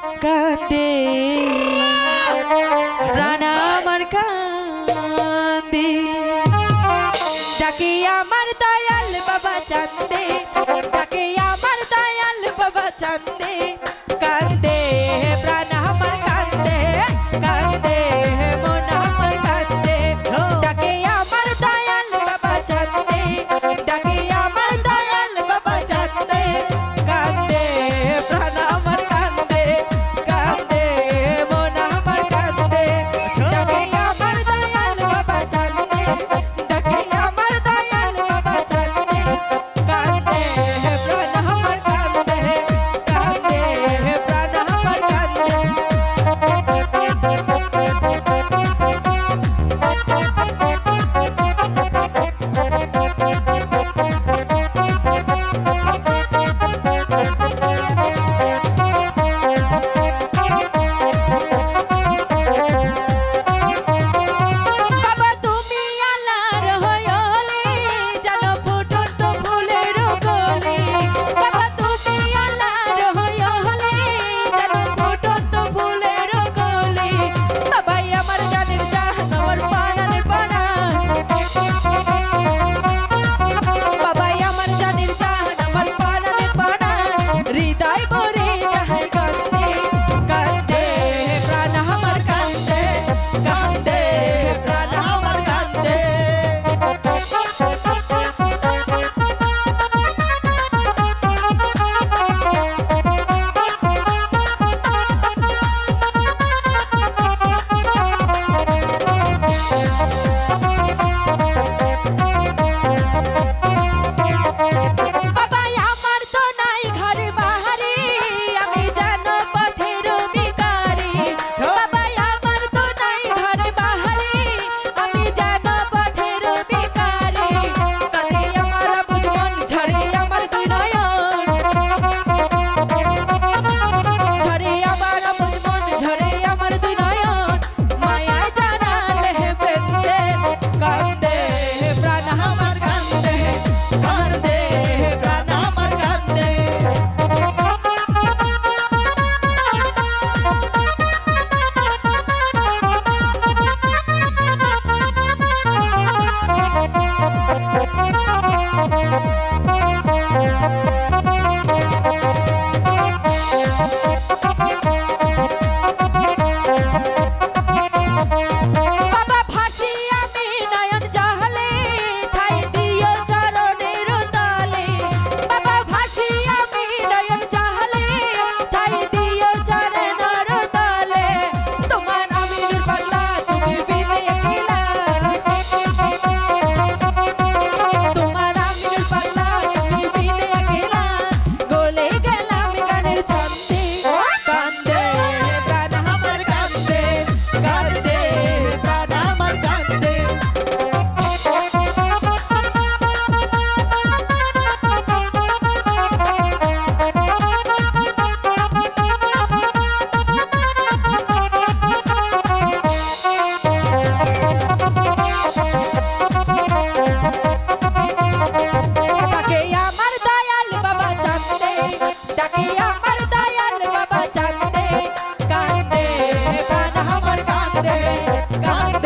কান্দে প্রাণ আমার কান্দে ডাকে আমার দয়াল বাবা চান্দে ডাকে আমার দয়াল বাবা চান্দে God.